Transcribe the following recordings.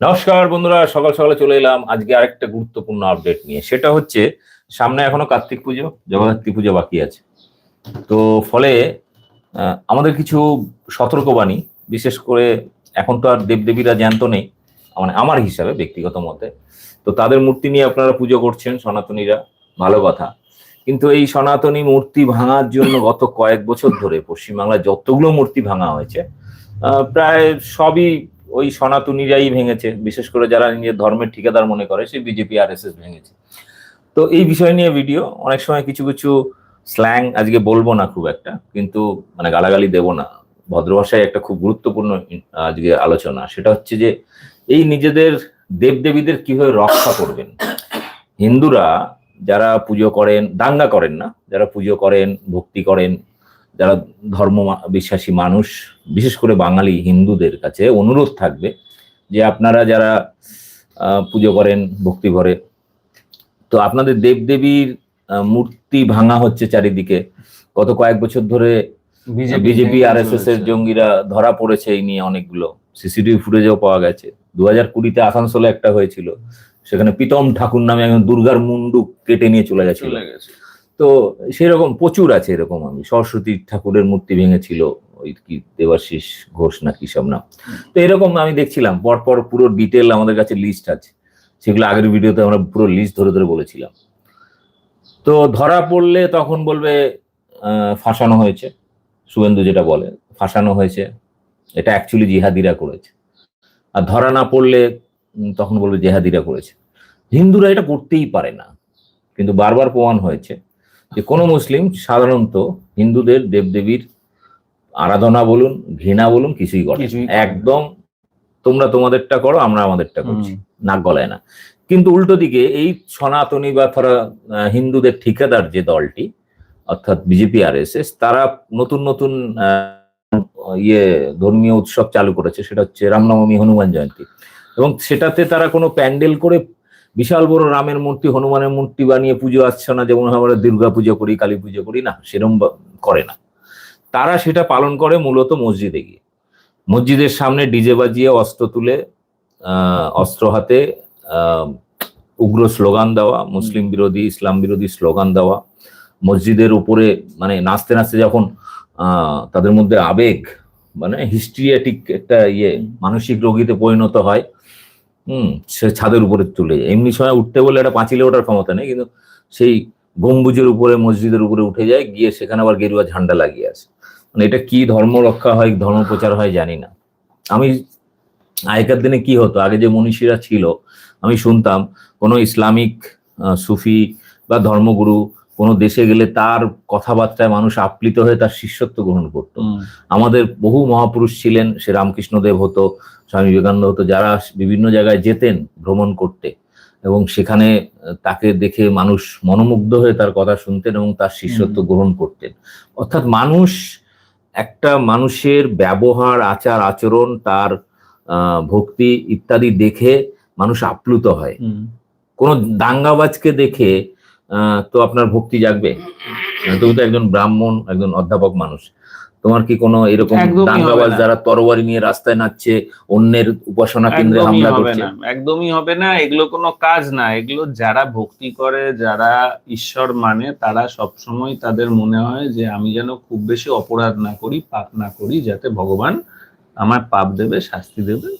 নমস্কার বন্ধুরা, সকাল সকালে চলে এলাম আজকে আরেকটা গুরুত্বপূর্ণ আপডেট নিয়ে। সেটা হচ্ছে, সামনে এখনও কার্তিক পুজো জগদ্ধাত্রী পুজো বাকি আছে। তো ফলে আমাদের কিছু সতর্কবাণী, বিশেষ করে এখন তো আর দেবদেবীরা জ্যান্ত নেই মানে আমার হিসাবে, ব্যক্তিগত মতে। তো তাদের মূর্তি নিয়ে আপনারা পুজো করছেন, সনাতনীরা, ভালো কথা। কিন্তু এই সনাতনী মূর্তি ভাঙার জন্য গত কয়েক বছর ধরে পশ্চিমবাংলায় যতগুলো মূর্তি ভাঙা হয়েছে প্রায় সবই ওই সনাতনীরাই ভেঙেছে, বিশেষ করে যারা নিজের ধর্মের ঠিকাদার মনে করে, সেই বিজেপি আর এস এস ভেঙেছে। তো এই বিষয় নিয়ে ভিডিও অনেক সময় কিছু কিছু স্ল্যাং আজকে বলব না খুব একটা, কিন্তু মানে গালাগালি দেব না। ভদ্র ভাষায় একটা খুব গুরুত্বপূর্ণ আজকে আলোচনা, সেটা হচ্ছে যে এই নিজেদের দেবদেবীদের কীভাবে রক্ষা করবেন? হিন্দুরা যারা পুজো করেন, দাঙ্গা করেন না, যারা পুজো করেন, ভক্তি করেন যারা ধর্ম বিশ্বাসী মানুষ বিশেষ করে বাঙালি হিন্দুদের কাছে অনুরোধ থাকবে যে আপনারা যারা পুজো করেন ভক্তি ভরে তো আপনাদের দেবদেবীর মূর্তি ভাঙা হচ্ছে চারিদিকে। গত কয়েক বছর ধরে বিজেপি আর এস এস এর জঙ্গিরা ধরা পড়েছে এই নিয়ে অনেকগুলো। সিসিটিভি ফুটেজও পাওয়া গেছে। দু হাজার কুড়িতে আসানসোলে একটা হয়েছিল। সেখানে প্রীতম ঠাকুর নামে একজন দুর্গার মুন্ডু কেটে নিয়ে চলে গেছিল। চলে গেছে তো সেরকম প্রচুর আছে এরকম আমি। সরস্বতী ঠাকুরের মূর্তি ভেঙেছিল, ওই কি দেবাশিস ঘোষ না কি সব নাম। তো এরকম আমি দেখছিলাম, পরপর পুরো ডিটেল আমাদের কাছে লিস্ট আছে। সেগুলো আগের ভিডিওতে আমরা পুরো লিস্ট ধরে ধরে বলেছিলাম। তো ধরা পড়লে তখন বলবে ফাঁসানো হয়েছে। শুভেন্দু যেটা বলে, ফাঁসানো হয়েছে। এটা অ্যাকচুয়ালি জিহাদিরা করেছে। আর ধরা না পড়লে তখন বলবে জেহাদিরা করেছে। হিন্দুরা এটা করতেই পারে না। কিন্তু বারবার প্রমাণ হয়েছে। যে কোনো মুসলিম সাধারণত হিন্দুদের দেবদেবীর আরাধনা বলুন ঘৃণা বলুন কিছুই করে। একদম তোমরা তোমাদেরটা করো আমরা আমাদেরটা করছি নাক গলায় না। কিন্তু উল্টো দিকে এই সনাতনী বা ধরা হিন্দুদের ঠিকাদার যে দলটি অর্থাৎ বিজেপি আর এস এস তারা নতুন নতুন আহ, ইয়ে ধর্মীয় উৎসব চালু করেছে সেটা হচ্ছে রামনবমী হনুমান জয়ন্তী। এবং সেটাতে তারা কোনো প্যান্ডেল করে বিশাল বড় রামের মূর্তি হনুমানের মূর্তি বানিয়ে পুজো আসছে না যেমন আমরা দুর্গা পুজো করি কালী পুজো করি না সেরম করে না। তারা সেটা পালন করে মূলত মসজিদে গিয়ে। মসজিদের সামনে ডিজে বাজিয়ে অস্ত্র তুলে আহ, অস্ত্র হাতে আহ, উগ্র স্লোগান দেওয়া মুসলিম বিরোধী ইসলাম বিরোধী স্লোগান দেওয়া। মসজিদের উপরে মানে নাচতে নাচতে যখন আহ, তাদের মধ্যে আবেগ মানে হিস্ট্রিয়াটিক একটা ইয়ে মানসিক রোগীতে পরিণত হয় হুম, সে ছাদের উপরে তুলে এমনি সময় উঠতে বলে একটা পাঁচিলে ওঠার ক্ষমতা নেই, কিন্তু সেই গম্বুজের উপরে, মসজিদের উপরে উঠে যায়, গিয়ে সেখানে আবার গেরুয়া ঝান্ডা লাগিয়ে আসে। মানে এটা কি ধর্ম রক্ষা হয়, ধর্ম প্রচার হয় জানি না। আমি আগেকার দিনে কি হতো, আগে যে মনীষীরা ছিল, আমি শুনতাম কোনো ইসলামিক সুফি বা ধর্মগুরু কোনো দেশে গেলে তার কথাবার্তায় মানুষ আপ্লিত হয়ে তার শিষ্যত্ব গ্রহণ করতো। আমাদের বহু মহাপুরুষ ছিলেন সে রামকৃষ্ণদেব হতো স্বামী বিবেকানন্দ হতো যারা বিভিন্ন জায়গায় যেতেন ভ্রমণ করতে এবং সেখানে তাকে দেখে মানুষ মনোমুগ্ধ হয়ে তার কথা শুনতেন এবং তার শিষ্যত্ব গ্রহণ করতেন। অর্থাৎ মানুষ একটা মানুষের ব্যবহার আচার আচরণ তার আহ, ভক্তি ইত্যাদি দেখে মানুষ আপ্লুত হয়। কোনো দাঙ্গাবাজকে দেখে তো আপনার ভক্তি জাগবে। তুমি তো একজন ব্রাহ্মণ একজন অধ্যাপক মানুষ। তোমার কি কোনো এরকম দাঙ্গাবাজ যারা তরবারি নিয়ে রাস্তায় নাচছে অন্যের উপাসনা কেন্দ্রে হামলা হবে করছে? না একদমই হবে না এগুলো কোনো কাজ না। এগুলো যারা ভক্তি করে যারা ঈশ্বর মানে তারা সবসময় তাদের মনে হয় যে আমি যেন খুব বেশি অপরাধ না করি পাপ না করি যাতে ভগবান আমার পাপ দেবে শাস্তি দেবে।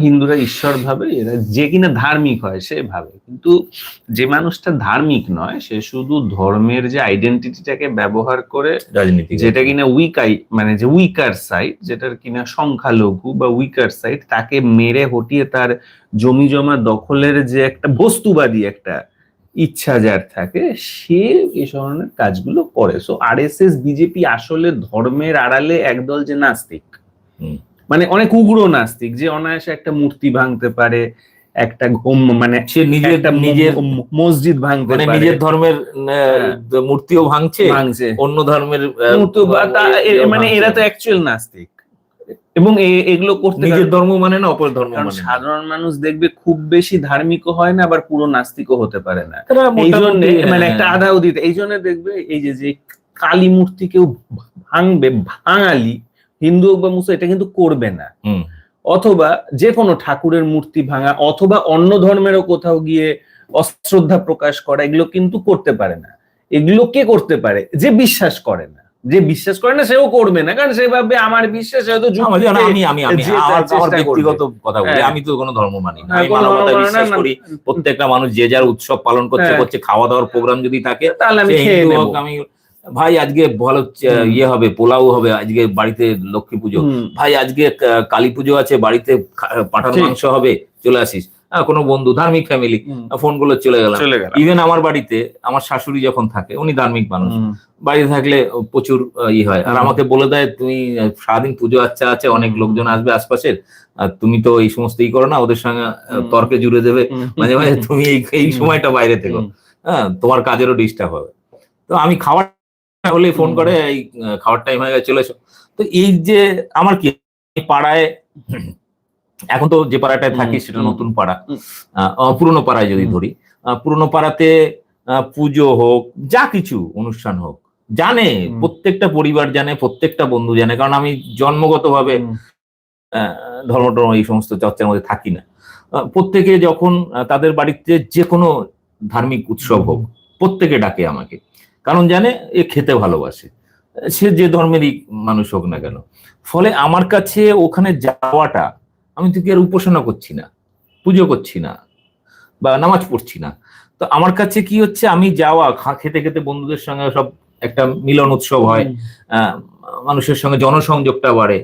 হিন্দুরা ঈশ্বর ভাবে এরা যে কিনা ধার্মিক হয় সে ভাবে। কিন্তু যে মানুষটা ধার্মিক নয় সে শুধু ধর্মের যে আইডেন্টিটিটাকে ব্যবহার করে রাজনীতি যেটা কিনা উইক আই মানে যে উইকার সাইড যেটার কিনা সংখ্যালঘু বা উইকার সাইড তাকে মেরে হটিয়ে তার জমি জমা দখলের যে একটা বস্তুবাদী একটা ইচ্ছা যার থাকে সে এই ধরনের কাজগুলো করে। So R S S BJP আসলে ধর্মের আড়ালে একদল যে নাস্তিক। হুম। মানে অনেক উগ্র নাস্তিক যে অনায়াসে একটা মূর্তি ভাঙতে পারে একটা মানে সে নিজের একটা নিজের মসজিদ ভাঙতে মানে নিজের ধর্মের হ্যাঁ। মূর্তিও ভাঙছে ভাঙছে। অন্য ধর্মের মানে এরা তো অ্যাকচুয়াল নাস্তিক। এবং এগুলো করতে নিজের ধর্ম মানে না অপর ধর্ম মানে সাধারণ মানুষ দেখবে খুব বেশি ধার্মিকও হয় না আবার পুরো নাস্তিকও হতে পারে না। এই জন্য মানে হ্যাঁ, একটা আধা উদিত। এই জন্য দেখবে এই যে যে কালী মূর্তি কেউ ভাঙবে ভাঙালি হিন্দু হোক বা মুসলিম এটা কিন্তু করবে না। অথবা যে কোনো ঠাকুরের মূর্তি ভাঙা অথবা অন্য ধর্মেরও কোথাও গিয়ে অশ্রদ্ধা প্রকাশ করা এগুলো কিন্তু করতে পারে না। এগুলো কে করতে পারে? যে বিশ্বাস করে না। যে বিশ্বাস করে না সেও করবে না। কারণ সে ভাববে আমার বিশ্বাস হয়তো আমি আমি আমি আমার আমার ব্যক্তিগত কথা বলি। হ্যাঁ। আমি তো কোনো ধর্ম মানি না। হ্যাঁ, আমি কোনো মানবতা বিশ্বাস করি। প্রত্যেকটা মানুষ যে যার উৎসব পালন করছে হ্যাঁ। করছে খাওয়া দাওয়ার প্রোগ্রাম যদি থাকে তাহলে আমি খেয়ে আমি ভাই আজকে ভালো ইয়ে হবে পোলাও হবে আজকে বাড়িতে লক্ষ্মী পুজো। ভাই আজকে কালী পুজো আছে বাড়িতে পাঠার মাংস হবে চলে আসিস। হ্যাঁ, কোনো বন্ধু ধার্মিক ফ্যামিলি ফোনগুলো চলে গেলাম। গেল ইভেন আমার বাড়িতে আমার শাশুড়ি যখন থাকে উনি ধার্মিক মানুষ। বাড়িতে থাকলে প্রচুর ই হয়। আর আমাকে বলে দেয় তুমি সারাদিন পুজো আচ্ছা আছে অনেক লোকজন আসবে আশপাশের। আর তুমি তো এই সমস্ত ই করো না ওদের সঙ্গে তর্কে জুড়ে দেবে। মাঝে মাঝে তুমি এই এই সময়টা বাইরে থেকো। হ্যাঁ তোমার কাজেরও ডিস্টার্ব হবে। তো আমি খাবার হলে ফোন করে এই খাওয়ার টাইম হয়ে গেছে চলে এসো তো এই যে আমার কি পাড়ায় এখন তো যে পাড়াটায় থাকি সেটা নতুন পাড়া। পুরনো পাড়ায় যদি ধরি পুরনো পাড়াতে পুজো হোক যা কিছু অনুষ্ঠান হোক জানে প্রত্যেকটা পরিবার জানে প্রত্যেকটা বন্ধু জানে কারণ আমি জন্মগতভাবে ধর্ম টর্ম এই সমস্ত চর্চার মধ্যে থাকি না। প্রত্যেকে যখন তাদের বাড়িতে যে কোনো ধার্মিক উৎসব হোক প্রত্যেকে ডাকে আমাকে। কারণ জানে এ খেতে ভালোবাসে। সে যে ধর্মেরই মানুষ হোক না কেন। ফলে আমার কাছে ওখানে যাওয়াটা আমি তো কি আর উপাসনা করছি না পুজো করছি না বা নামাজ পড়ছি না। তো আমার কাছে কি হচ্ছে আমি যাওয়া খেতে খেতে বন্ধুদের সঙ্গে সব একটা মিলন উৎসব হয় মানুষের সঙ্গে জনসংযোগটা বাড়ে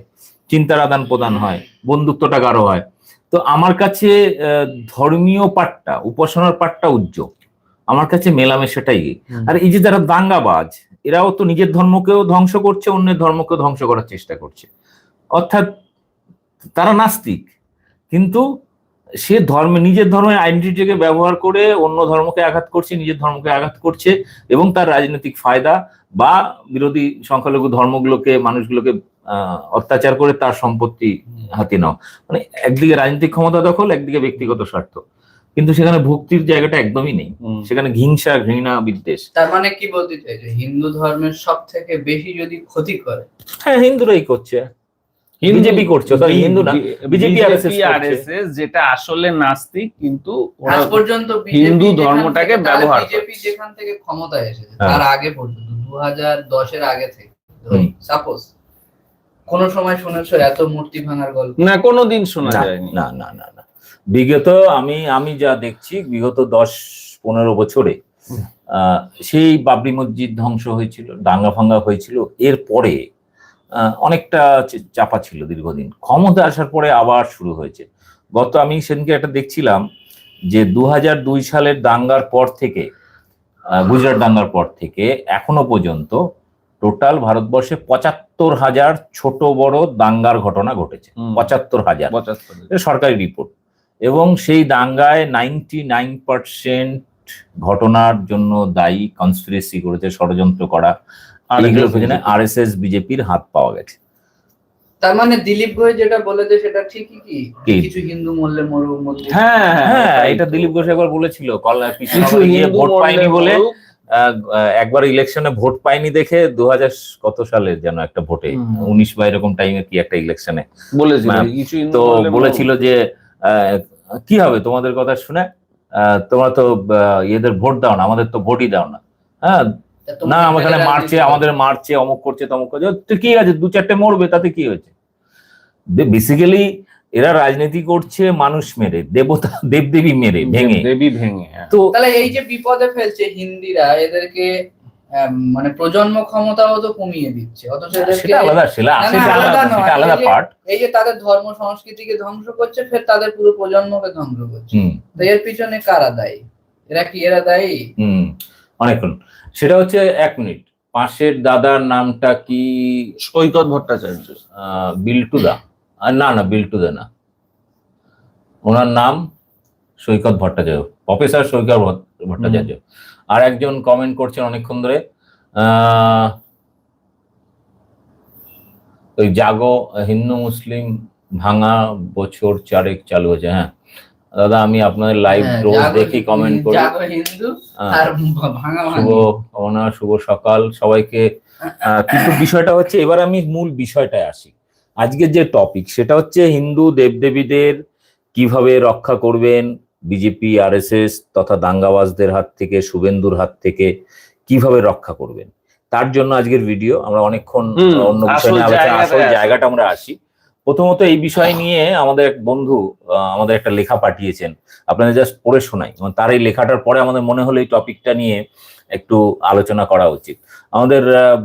চিন্তার আদান প্রদান হয় বন্ধুত্বটা গাঢ় হয়। তো আমার কাছে ধর্মীয় পাঠটা উপাসনার পাঠটা উজ্জ্বল। আমার কাছে মেলামেশাটাই। আর এই যে যারা দাঙ্গাবাজ এরাও তো নিজের ধর্মকেও ধ্বংস করছে অন্যের ধর্মকেও ধ্বংস করার চেষ্টা করছে। অর্থাৎ তারা নাস্তিক। কিন্তু সে ধর্মে নিজের ধর্মের আইডেন্টিটিকে ব্যবহার করে অন্য ধর্মকে আঘাত করছে নিজের ধর্মকে আঘাত করছে এবং তার রাজনৈতিক ফায়দা বা বিরোধী সংখ্যালঘু ধর্মগুলোকে মানুষগুলোকে আহ, অত্যাচার করে তার সম্পত্তি হাতে নাও। মানে একদিকে রাজনৈতিক ক্ষমতা দখল একদিকে ব্যক্তিগত স্বার্থ। কিন্তু সেখানে ভক্তির জায়গাটা একদমই নেই। সেখানে হিংসা ঘৃণা বিদ্বেষ। তার মানে কি বলতে চাইছে? হিন্দু ধর্মের সব থেকে বেশি যদি ক্ষতি করে? হ্যাঁ হিন্দুরাই করছে। হিন্দু- করছে, হিন্দু না, বি- BJP RSS করছে। RSS যেটা আসলে নাস্তিক কিন্তু আজ পর্যন্ত হিন্দু ধর্মটাকে ব্যবহার বিজেপি যেখান থেকে ক্ষমতায় এসেছে হ্যাঁ। তার আগে পর্যন্ত দু হাজার দশের আগে থেকে। সাপোজ কোন সময় শুনেছো এত মূর্তি ভাঙার গল্প? না কোনোদিন শোনা যায়নি। না না না না। বিগত আমি আমি যা দেখছি বিগত দশ পনেরো বছরে সেই বাবরি মসজিদ ধ্বংস হয়েছিল দাঙ্গা ফাঙ্গা হয়েছিল। এরপরে অনেকটা চাপা ছিল দীর্ঘদিন। ক্ষমতা আসার পরে আবার শুরু হয়েছে। গত আমি সেদিনকে একটা দেখছিলাম যে দু দুই সালের দাঙ্গার পর থেকে গুজরাট দাঙ্গার পর থেকে এখনও পর্যন্ত টোটাল ভারতবর্ষে পঁচাত্তর হাজার ছোট বড় দাঙ্গার ঘটনা ঘটেছে। পঁচাত্তর হাজার। সরকারি রিপোর্ট। এবং সেই দাঙ্গায় নাইনটি নাইন পার্সেন্ট ঘটনার জন্য দায়ী কনস্পিরেসি করেছে ষড়যন্ত্র করা আর পেছনে আর এস এস বিজেপির হাত পাওয়া গেছে। তার মানে দিলীপ ঘোষ যেটা বলেছে সেটা ঠিকই কি? কিছু হিন্দু মরলে মরুক মন্দির হ্যাঁ হ্যাঁ এটা দিলীপ ঘোষ একবার বলেছিল কিছু ভোট পাইনি বলে একবার ইলেকশনে ভোট পাইনি দেখে দু হাজার কত সালে যেন একটা ভোটে উনিশ বা এরকম টাইমে কি একটা ইলেকশনে বলেছিল তো বলেছিল যে আহ, কি হবে তোমাদের কথা শুনে? আহ, তোমরা তো ইয়েদের ভোট দাও না আমাদের তো ভোটই দাও না। হ্যাঁ? না আমাদের মারছে আমাদের মারছে অমুক করছে তমুক করছে। তো কি আছে দু চারটে মরবে তাতে কি হয়েছে? বেসিক্যালি এরা রাজনীতি করছে মানুষ মেরে দেবতা দেবদেবী মেরে ভেঙে। দেবী ভেঙে হ্যাঁ। তো তাহলে এই যে বিপদে ফেলছে হিন্দিরা এদেরকে মানে প্রজন্ম ক্ষমতাও তো কমিয়ে দিচ্ছে। অথচ আলাদা এই যে- পার্ট এই যে তাদের ধর্ম সংস্কৃতিকে ধ্বংস করছে ফের তাদের পুরো প্রজন্মকে ধ্বংস করছে। তো এর পিছনে কারা দায়ী? এরা কি এরা দায়ী? হুম অনেকক্ষণ। সেটা হচ্ছে এক মিনিট। পাশের দাদার নামটা কি? সৈকত ভট্টাচার্য। আহ, বিল্টুদা। আর না না বিল্টুদা না। ওনার নাম সৈকত ভট্টাচার্য। প্রফেসর সৈকত ভট- ভট্টাচার্য। আর একজন কমেন্ট করছেন অনেকক্ষণ ধরে ওই জাগো হিন্দু মুসলিম ভাঙা বছর চারেক চালু হয়েছে হ্যাঁ। দাদা আমি আপনাদের লাইভ হ্যাঁ, রোজ দেখি কমেন্ট করি। ভাঙা শুভ কামনা শুভ সকাল। সবাইকে কিন্তু বিষয়টা হচ্ছে এবার আমি মূল বিষয়টায় আসি। আজকের যে টপিক সেটা হচ্ছে হিন্দু দেবদেবীদের কীভাবে রক্ষা করবেন বিজেপি আরএসএস তথা দাঙ্গাবাজদের হাত থেকে শুভেন্দুর হাত থেকে কীভাবে রক্ষা করবেন? তার জন্য আজকের ভিডিও আমরা অনেকক্ষণ অন্য বিষয় নিয়ে আলোচনা আসল জায়গাটা আমরা আসি। প্রথমত এই বিষয় নিয়ে আমাদের এক বন্ধু আমাদের একটা লেখা পাঠিয়েছেন। আপনাদের জাস্ট পড়ে শোনাই। এবং তার এই লেখাটার পরে আমাদের মনে হলো এই টপিকটা নিয়ে একটু আলোচনা করা উচিত। আমাদের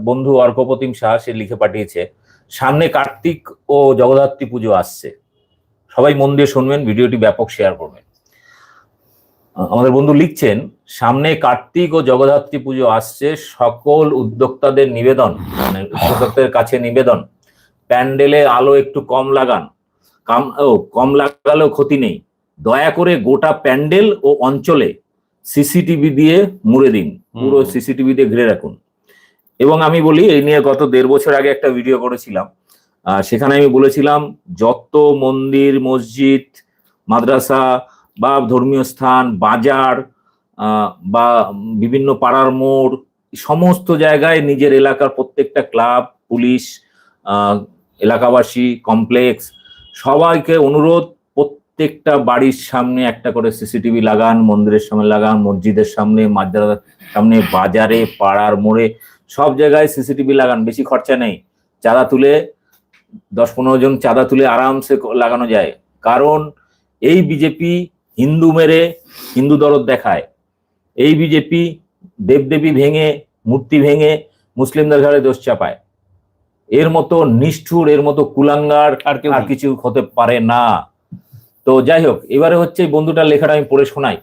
বন্ধু অর্কপ্রতিম শাহ সে লিখে পাঠিয়েছে সামনে কার্তিক ও জগদ্ধাত্রী পুজো আসছে। সবাই মন দিয়ে শুনবেন ভিডিওটি ব্যাপক শেয়ার করবেন। আমাদের বন্ধু লিখছেন সামনে কার্তিক ও জগদ্ধাত্রী পুজো আসছে সকল উদ্যোক্তাদের নিবেদন মানে উদ্যোক্তাদের কাছে নিবেদন। প্যান্ডেলে আলো একটু কম লাগান। কাম ও কম লাগালেও ক্ষতি নেই। দয়া করে গোটা প্যান্ডেল ও অঞ্চলে সিসিটিভি দিয়ে মুড়ে দিন। পুরো সিসিটিভি দিয়ে ঘিরে রাখুন। এবং আমি বলি এই নিয়ে গত দেড় বছর আগে একটা ভিডিও করেছিলাম। সেখানে আমি বলেছিলাম যত মন্দির মসজিদ মাদ্রাসা বা ধর্মীয় স্থান, বাজার বা বিভিন্ন পাড়ার মোড়, সমস্ত জায়গায় নিজের এলাকার প্রত্যেকটা ক্লাব, পুলিশ এলাকাবাসী, কমপ্লেক্স, সবাইকে অনুরোধ প্রত্যেকটা বাড়ির সামনে একটা করে সিসিটিভি লাগান, মন্দিরের সামনে লাগান, মসজিদের সামনে, মাদ্রাসার সামনে, বাজারে, পাড়ার মোড়ে, সব জায়গায় সিসিটিভি লাগান, বেশি খরচা নেই। চাঁদা তুলে, দশ পনেরো জন চাঁদা তুলে আরামসে লাগানো যায়। কারণ এই বিজেপি হিন্দু মেরে হিন্দু দরদ দেখায়। এই বিজেপি দেবদেবী ভেঙে মূর্তি ভেঙে মুসলিমদের ঘরে দোষ চাপায়। এর মতো নিষ্ঠুর এর মতো কুলাঙ্গার আর কেউ আর কিছু হতে পারে না। তো যাই হোক এবারে হচ্ছে এই বন্ধুটার লেখাটা আমি পড়ে শোনাই।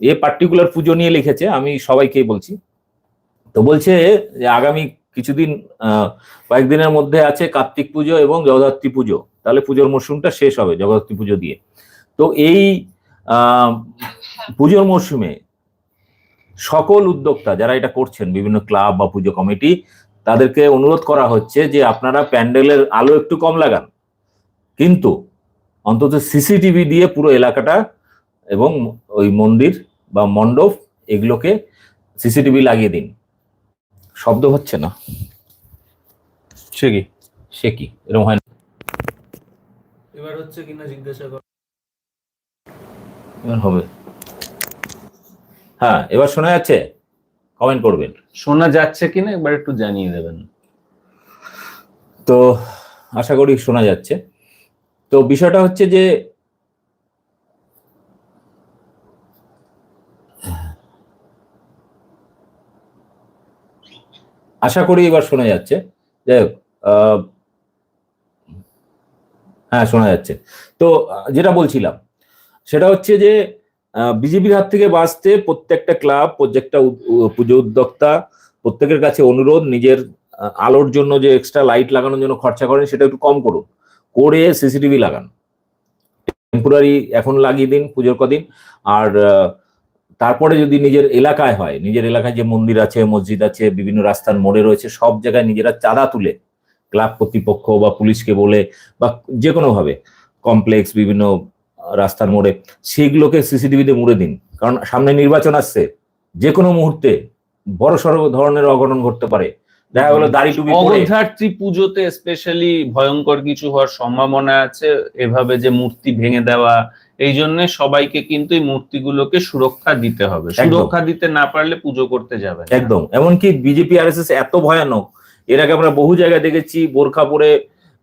এ পার্টিকুলার পুজো নিয়ে লিখেছে আমি সবাইকে বলছি। তো বলছে যে আগামী কিছুদিন আহ, কয়েকদিনের মধ্যে আছে কার্তিক পুজো এবং জগদ্ধাত্রী পুজো। তাহলে পুজোর মরশুমটা শেষ হবে জগদ্ধাত্রী পুজো দিয়ে। তো এই পুজোর মরশুমে সকল উদ্যোক্তা যারা এটা করছেন বিভিন্ন ক্লাব বা পুজো কমিটি তাদেরকে অনুরোধ করা হচ্ছে যে আপনারা প্যান্ডেলের আলো একটু কম লাগান। কিন্তু অন্তত সিসিটিভি দিয়ে পুরো এলাকাটা এবং ওই মন্দির বা মণ্ডপ এগুলোকে সিসিটিভি লাগিয়ে দিন। শব্দ হচ্ছে না? সে কি? সে কি? এরকম হয় না? এবার হচ্ছে কিনা জিজ্ঞাসা কর এবার হবে। হ্যাঁ এবার শোনা যাচ্ছে? কমেন্ট করবেন। শোনা যাচ্ছে কিনা একবার একটু জানিয়ে দেবেন। তো আশা করি শোনা যাচ্ছে। তো বিষয়টা হচ্ছে যে আশা করি এবার শোনা যাচ্ছে। যাই হোক আহ, হ্যাঁ শোনা যাচ্ছে। তো যেটা বলছিলাম সেটা হচ্ছে যে বিজেপির হাত থেকে বাঁচতে প্রত্যেকটা ক্লাব, প্রত্যেকটা পুজো উদ্যোক্তা, প্রত্যেকের কাছে অনুরোধ, নিজের আলোর জন্য যে এক্সট্রা লাইট লাগানোর জন্য খরচা করেন, সেটা একটু কম করুন। করে সিসিটিভি লাগান। টেম্পোরারি এখন লাগিয়ে দিন, পুজোর কদিন। আর তারপরে যদি নিজের এলাকায় হয়, নিজের এলাকায় যে মন্দির আছে, মসজিদ আছে, বিভিন্ন রাস্তার মোড়ে রয়েছে, সব জায়গায় নিজেরা চাঁদা তুলে, ক্লাব কর্তৃপক্ষ বা পুলিশকে বলে, বা যে কোনো ভাবে কমপ্লেক্স বিভিন্ন রাস্তার মোড়ে সেগুলোকে সিসিটিভিতে মুড়ে দিন। কারণ সামনে নির্বাচন আসছে যে কোনো মুহূর্তে বড় সড় ধরনের অঘটন ঘটতে পারে। দেখা গেলো দাড়ি টুপি পরে পুজোতে স্পেশালি ভয়ঙ্কর কিছু হওয়ার সম্ভাবনা আছে এভাবে যে মূর্তি ভেঙে দেওয়া এই জন্য সবাইকে কিন্তু এই মূর্তিগুলোকে সুরক্ষা দিতে হবে। সুরক্ষা দিতে না পারলে পুজো করতে যাবে একদম। এমনকি বিজেপি আর এত ভয়ানক এর আগে আমরা বহু জায়গায় দেখেছি বোরখা পরে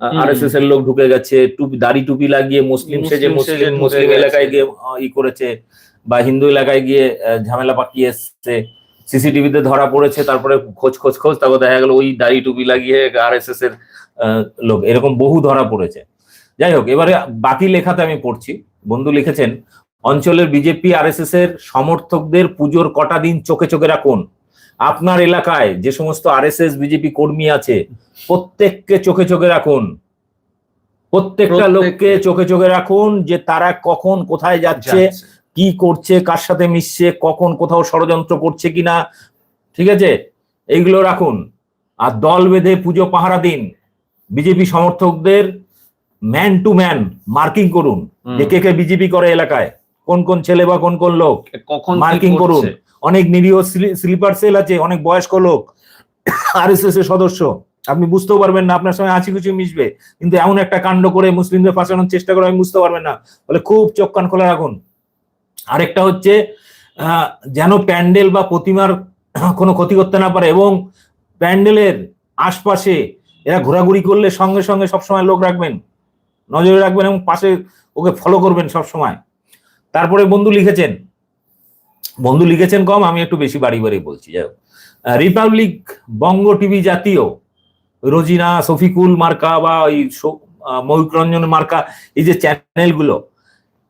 হুম। আর এস এর লোক ঢুকে গেছে টুপি দাড়ি টুপি লাগিয়ে মুসলিম সেজে মুসলিম মুসলিম। এলাকায় গিয়ে ই করেছে বা হিন্দু এলাকায় গিয়ে ঝামেলা পাকিয়ে এসছে। সিসিটিভিতে ধরা পড়েছে তারপরে খোঁজ খোঁজ খোঁজ তারপর দেখা গেল ওই দাড়ি টুপি লাগিয়ে আর এস এর আহ, লোক। এরকম বহু ধরা পড়েছে। যাই হোক এবারে বাকি লেখাতে আমি পড়ছি। বন্ধু লিখেছেন অঞ্চলের বিজেপি আর এর সমর্থকদের পুজোর কটা দিন চোখে চোখে রাখুন? আপনার এলাকায় যে সমস্ত আরএসএস বিজেপি কর্মী আছে প্রত্যেককে চোখে চোখে রাখুন। প্রত্যেকটা লোককে চোখে চোখে রাখুন যে তারা কখন কোথায় যাচ্ছে। কি করছে কার সাথে মিশছে কখন কোথাও ষড়যন্ত্র করছে কিনা ঠিক আছে? এইগুলো রাখুন। আর দল বেঁধে পুজো পাহারা দিন। বিজেপি সমর্থকদের ম্যান টু ম্যান মার্কিং করুন। যে কে কে বিজেপি করে এলাকায় কোন কোন ছেলে বা কোন কোন লোক কখন মার্কিং করুন? অনেক নিরীহ স্লিপার সেল আছে, অনেক বয়স্ক লোক আর এস এর সদস্য। আপনি বুঝতেও পারবেন না, আপনার সঙ্গে আছি কিছু মিশবে। কিন্তু এমন একটা কাণ্ড করে মুসলিমদের ফাঁসানোর চেষ্টা করে আমি বুঝতে পারবেন না। বলে খুব চোখ কান খোলা রাখুন। আরেকটা হচ্ছে যেন প্যান্ডেল বা প্রতিমার কোনো ক্ষতি করতে না পারে এবং প্যান্ডেলের আশপাশে এরা ঘোরাঘুরি করলে সঙ্গে সঙ্গে সবসময় লোক রাখবেন, নজরে রাখবেন এবং পাশে ওকে ফলো করবেন সব সময় তারপরে বন্ধু লিখেছেন বন্ধু লিখেছেন কম আমি একটু বেশি বাড়ি বাড়ি বলছি যাই হোক। রিপাবলিক বঙ্গ টিভি জাতীয় রোজিনা শফিকুল মার্কা বা ওই শো- আহ, ময়ূক রঞ্জন মার্কা এই যে চ্যানেলগুলো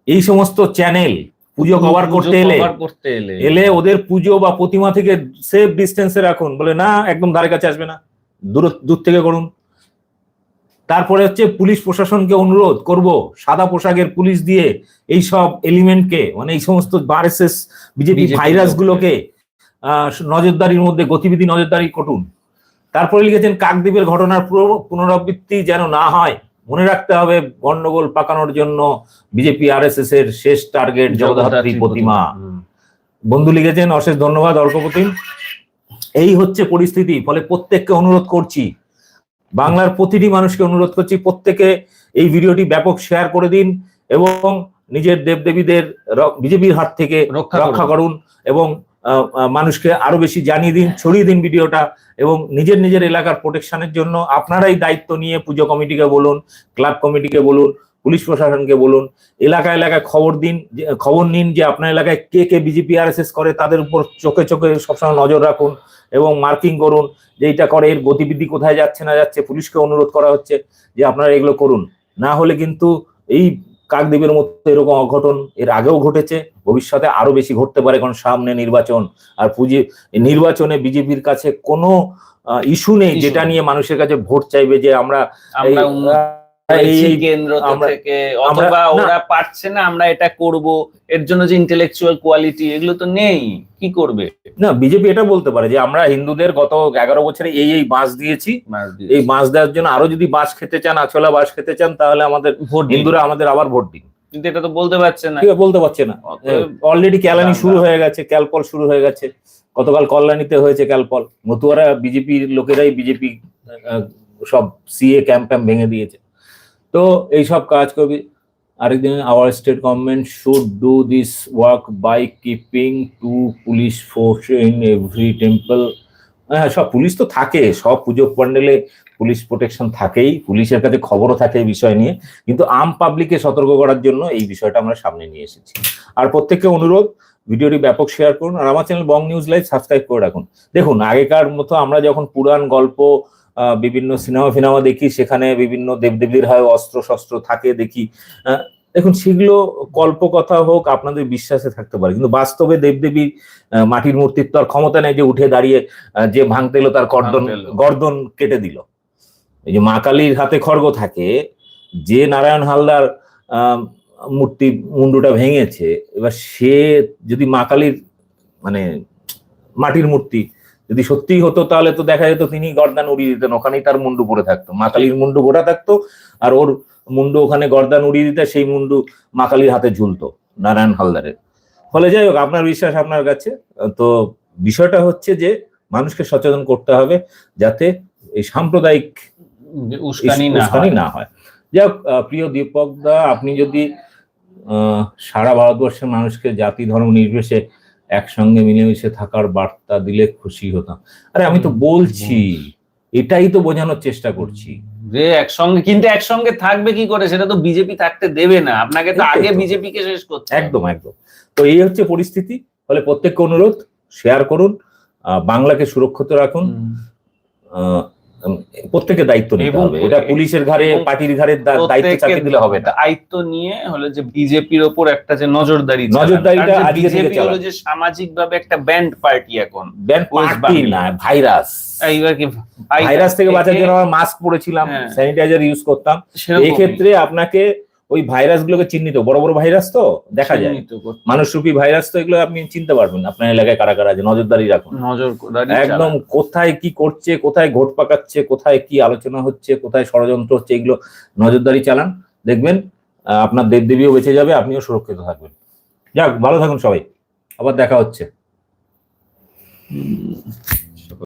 এই সমস্ত চ্যানেল পুজো কভার করতে এলে করতে এলে এলে ওদের পুজো বা প্রতিমা থেকে সেফ ডিস্টেন্সে রাখুন বলে না একদম ধারে কাছে আসবে না দূর দূর থেকে করুন তারপরে হচ্ছে পুলিশ প্রশাসনকে অনুরোধ করব সাদা পোশাকের পুলিশ দিয়ে এই সব এলিমেন্টকে মানে এই সমস্ত আরএসএস বিজেপি ভাইরাস গুলোকে নজরদারির মধ্যে গতিবিধি নজরদারি করুন। তারপরে লিখেছেন কাকদ্বীপের ঘটনার পুনরাবৃত্তি যেন না হয় মনে রাখতে হবে গন্ডগোল পাকানোর জন্য বিজেপি আরএসএস এর শেষ টার্গেট জগদ্ধাত্রী প্রতিমা। বন্ধু লিখেছেন অশেষ ধন্যবাদ অর্কপতিম। এই হচ্ছে পরিস্থিতি ফলে প্রত্যেককে অনুরোধ করছি বাংলার প্রতিটি মানুষকে অনুরোধ করছি প্রত্যেকে এই ভিডিওটি ব্যাপক শেয়ার করে দিন এবং নিজের দেবদেবীদের বিজেপির হাত থেকে রক্ষা রক্ষা করুন। এবং মানুষকে আরও বেশি জানিয়ে দিন ছড়িয়ে দিন ভিডিওটা এবং নিজের নিজের এলাকার প্রোটেকশনের জন্য আপনারাই দায়িত্ব নিয়ে পুজো কমিটিকে বলুন ক্লাব কমিটিকে বলুন পুলিশ প্রশাসনকে বলুন এলাকা এলাকায় খবর দিন খবর নিন যে আপনার এলাকায় কে কে বিজেপি আরএসএস করে তাদের উপর চোখে চোখে সবসময় নজর রাখুন এবং মার্কিং করুন যে এইটা করে এর গতিবিধি কোথায় যাচ্ছে না যাচ্ছে পুলিশকে অনুরোধ করা হচ্ছে যে আপনারা এগুলো করুন। না হলে কিন্তু এই কাকদ্বীপের মতো এরকম অঘটন এর আগেও ঘটেছে ভবিষ্যতে আরও বেশি ঘটতে পারে কারণ সামনে নির্বাচন। আর পুঁজি নির্বাচনে বিজেপির কাছে কোনো ইস্যু নেই যেটা নিয়ে মানুষের কাছে ভোট চাইবে যে আমরা এই আমরা উন্নত এই করেছি এই- কেন্দ্র থেকে অথবা ওরা পারছে না আমরা এটা করব এর জন্য যে ইন্টেলেকচুয়াল কোয়ালিটি এগুলো তো নেই কি করবে? না বিজেপি এটা বলতে পারে যে আমরা হিন্দুদের গত এগারো বছরে এই এই বাস দিয়েছি। এই বাস দেওয়ার জন্য আরও যদি বাস খেতে চান আছলা বাস খেতে চান তাহলে আমাদের ভোট দিন। হিন্দুরা আমাদের আবার ভোট দিন। কিন্তু এটা তো বলতে পারছে না। বলতে পারছে না। অলরেডি ক্যালানি শুরু হয়ে গেছে ক্যালপল শুরু হয়ে গেছে। গতকাল কল্যাণীতে হয়েছে ক্যালপল। মতুয়ারা বিজেপির লোকেরাই বিজেপি সব সিএ ক্যাম্প ক্যাম্প ভেঙে দিয়েছে। তো এই সব কাজ করবি আরেকদিন our state government should do this work by keeping two police force in every temple হ্যাঁ সব পুলিশ তো থাকে, সব পুজো প্যান্ডেলে পুলিশ প্রোটেকশন থাকেই, পুলিশের কাছে খবরও থাকে এই বিষয় নিয়ে, কিন্তু আম পাবলিককে সতর্ক করার জন্য এই বিষয়টা আমরা সামনে নিয়ে এসেছি। আর প্রত্যেককে অনুরোধ, ভিডিওটি ব্যাপক শেয়ার করুন, আর আমার channel Bong news live subscribe করে রাখুন। দেখুন, আগেকার মতো আমরা যখন পুরাণ গল্প বিভিন্ন সিনেমা ফিনেমা দেখি সেখানে বিভিন্ন দেবদেবীর হয় অস্ত্র শস্ত্র থাকে দেখি। দেখুন সেগুলো কল্পকথা হোক আপনাদের বিশ্বাসে থাকতে পারে। কিন্তু বাস্তবে দেবদেবী মাটির মূর্তির তো আর ক্ষমতা নেই যে উঠে দাঁড়িয়ে যে ভাঙতে এলো তার গর্দন গর্দন কেটে দিল। এই যে মা কালীর হাতে খড়গ থাকে যে নারায়ণ হালদার আহ, মূর্তি মুন্ডুটা ভেঙেছে এবার সে যদি মা কালীর মানে মাটির মূর্তি যদি সত্যিই হতো তাহলে তো দেখা যেত তিনি গর্দান উড়িয়ে দিতেন ওখানেই তার মুন্ডু পড়ে থাকতো। মা কালীর মুন্ডু গোটা থাকতো আর ওর মুন্ডু ওখানে গর্দান উড়িয়ে দিতে সেই মুন্ডু মা কালীর হাতে ঝুলতো নারায়ণ হালদারের। ফলে যাই হোক আপনার বিশ্বাস আপনার কাছে। তো বিষয়টা হচ্ছে যে মানুষকে সচেতন করতে হবে যাতে এই সাম্প্রদায়িক উস্কানি না হয়। যাই হোক প্রিয় দীপক দা আপনি যদি আহ, সারা ভারতবর্ষের মানুষকে জাতি ধর্ম নির্বিশেষে একসঙ্গে মিলেমিশে থাকার বার্তা দিলে খুশি হতাম। আরে আমি তো বলছি এটাই তো বোঝানোর চেষ্টা করছি। যে একসঙ্গে কিন্তু একসঙ্গে থাকবে কি করে? সেটা তো বিজেপি থাকতে দেবে না। আপনাকে তো আগে। বিজেপি কে শেষ করতে একদম একদম। তো এই হচ্ছে পরিস্থিতি। ফলে প্রত্যেককে অনুরোধ শেয়ার করুন আহ, বাংলাকে সুরক্ষিত রাখুন। প্রত্যেকে দায়িত্ব নিতে হবে। এটা পুলিশের ঘাড়ে পার্টির ঘাড়ে দায়িত্ব চাপিয়ে দিলে হবে না। দায়িত্ব নিয়ে হলো যে বিজেপির ওপর একটা যে নজরদারি নজরদারিটা আজকে থেকে হলো যে সামাজিক ভাবে একটা ব্যান্ড পার্টি এখন। ব্যান্ড পার্টি না ভাইরাস। এইবার কি ভাইরাস থেকে বাঁচার জন্য আমরা মাস্ক পরেছিলাম। স্যানিটাইজার ইউজ করতাম। এই ক্ষেত্রে আপনাকে ওই ভাইরাস গুলোকে চিহ্নিত বড় বড় ভাইরাস তো দেখা যায়। মানুষরূপী ভাইরাস তো এগুলো আপনি চিনতে পারবেন আপনার এলাকায় কারা কারা আছে নজরদারি রাখুন। একদম কোথায় কি করছে কোথায় ঘোট পাকাচ্ছে কোথায় কি আলোচনা হচ্ছে কোথায় ষড়যন্ত্র হচ্ছে এগুলো নজরদারি চালান। দেখবেন আপনার দেবদেবীও বেঁচে যাবে আপনিও সুরক্ষিত থাকবেন। যাক ভালো থাকুন সবাই। আবার দেখা হচ্ছে। হুম।